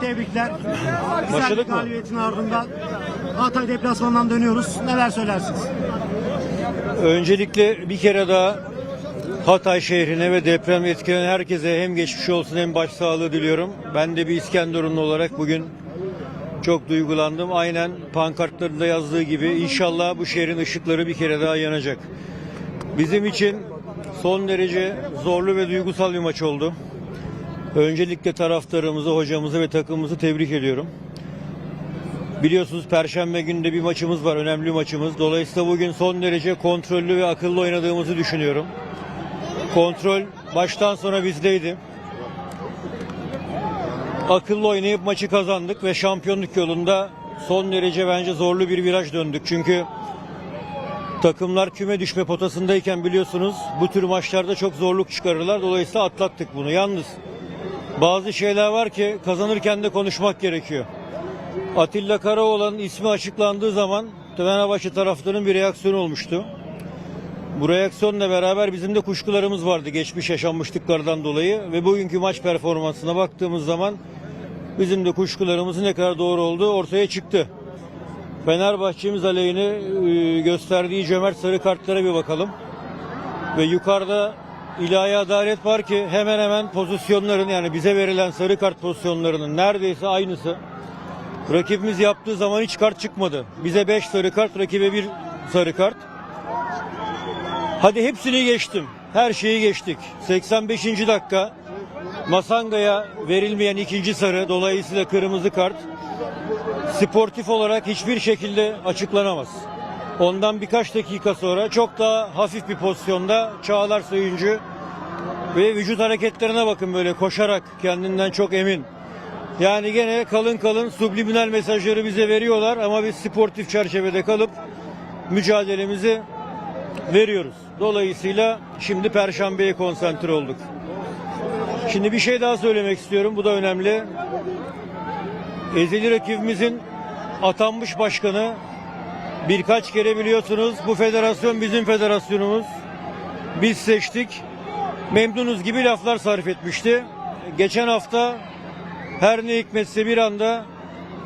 tebrikler. Güzel bir galibiyetin ardından Hatay deplasmanından dönüyoruz. Neler söylersiniz? Öncelikle bir kere daha Hatay şehrine ve deprem etkilenen herkese hem geçmiş olsun hem başsağlığı diliyorum. Ben de bir İskenderunlu olarak bugün çok duygulandım. Aynen pankartlarında yazdığı gibi inşallah bu şehrin ışıkları bir kere daha yanacak. Bizim için son derece zorlu ve duygusal bir maç oldu. Öncelikle taraftarımızı, hocamızı ve takımımızı tebrik ediyorum. Biliyorsunuz Perşembe günde bir maçımız var, önemli maçımız. Dolayısıyla bugün son derece kontrollü ve akıllı oynadığımızı düşünüyorum. Kontrol baştan sona bizdeydi. Akıllı oynayıp maçı kazandık ve şampiyonluk yolunda son derece bence zorlu bir viraj döndük. Çünkü takımlar küme düşme potasındayken biliyorsunuz bu tür maçlarda çok zorluk çıkarırlar. Dolayısıyla atlattık bunu. Yalnız bazı şeyler var ki kazanırken de konuşmak gerekiyor. Atilla Karaoğlan'ın ismi açıklandığı zaman Fenerbahçe taraftarının bir reaksiyonu olmuştu. Bu reaksiyonla beraber bizim de kuşkularımız vardı geçmiş yaşanmışlıklardan dolayı ve bugünkü maç performansına baktığımız zaman bizim de kuşkularımızın ne kadar doğru olduğu ortaya çıktı. Fenerbahçe'miz aleyhine e, gösterdiği cömert sarı kartlara bir bakalım. Ve yukarıda ilahi adalet var ki hemen hemen pozisyonların yani bize verilen sarı kart pozisyonlarının neredeyse aynısı. Rakibimiz yaptığı zaman hiç kart çıkmadı. Bize 5 sarı kart, rakibe 1 sarı kart. Hadi hepsini geçtim. Her şeyi geçtik. 85. dakika Masanga'ya verilmeyen ikinci sarı dolayısıyla kırmızı kart sportif olarak hiçbir şekilde açıklanamaz. Ondan birkaç dakika sonra çok daha hafif bir pozisyonda Çağlar Sayıncı ve vücut hareketlerine bakın böyle koşarak kendinden çok emin. Yani gene kalın kalın subliminal mesajları bize veriyorlar ama biz sportif çerçevede kalıp mücadelemizi veriyoruz. Dolayısıyla şimdi Perşembe'ye konsantre olduk. Şimdi bir şey daha söylemek istiyorum. Bu da önemli. Ezeli rakibimizin atanmış başkanı birkaç kere biliyorsunuz bu federasyon bizim federasyonumuz. Biz seçtik. Memnunuz gibi laflar sarf etmişti. Geçen hafta her ne hikmetse bir anda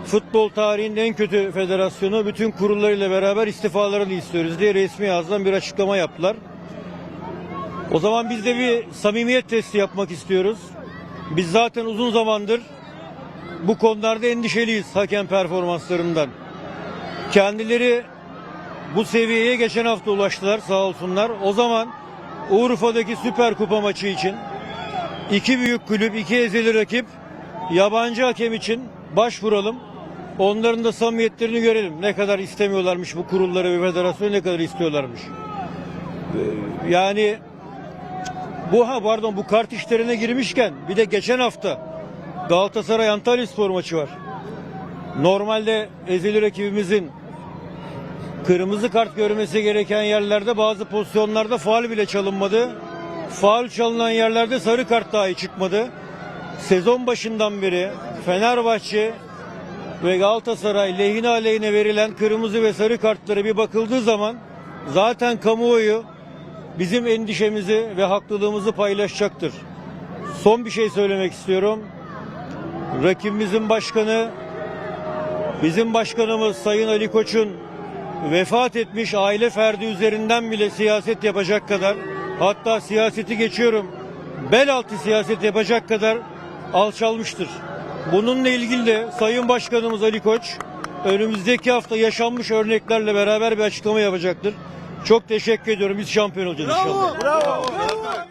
futbol tarihinin en kötü federasyonu bütün kurullarıyla beraber istifalarını istiyoruz diye resmi ağızdan bir açıklama yaptılar. O zaman biz de bir samimiyet testi yapmak istiyoruz. Biz zaten uzun zamandır bu konularda endişeliyiz hakem performanslarından. Kendileri bu seviyeye geçen hafta ulaştılar sağ olsunlar. O zaman Urfa'daki Süper Kupa maçı için iki büyük kulüp, iki ezeli rakip yabancı hakem için başvuralım. Onların da samimiyetlerini görelim. Ne kadar istemiyorlarmış bu kurulları ve federasyonu ne kadar istiyorlarmış. Ee, Yani bu ha pardon bu kart işlerine girmişken bir de geçen hafta Galatasaray Antalya Spor maçı var. Normalde ezeli rakibimizin kırmızı kart görmesi gereken yerlerde bazı pozisyonlarda faal bile çalınmadı. Faal çalınan yerlerde sarı kart dahi çıkmadı. Sezon başından beri Fenerbahçe ve Galatasaray lehine aleyhine verilen kırmızı ve sarı kartlara bir bakıldığı zaman zaten kamuoyu bizim endişemizi ve haklılığımızı paylaşacaktır. Son bir şey söylemek istiyorum. Rakibimizin başkanı bizim başkanımız Sayın Ali Koç'un vefat etmiş aile ferdi üzerinden bile siyaset yapacak kadar hatta siyaseti geçiyorum bel altı siyaset yapacak kadar alçalmıştır. Bununla ilgili de Sayın Başkanımız Ali Koç önümüzdeki hafta yaşanmış örneklerle beraber bir açıklama yapacaktır. Çok teşekkür ediyorum. Biz şampiyon olacağız inşallah.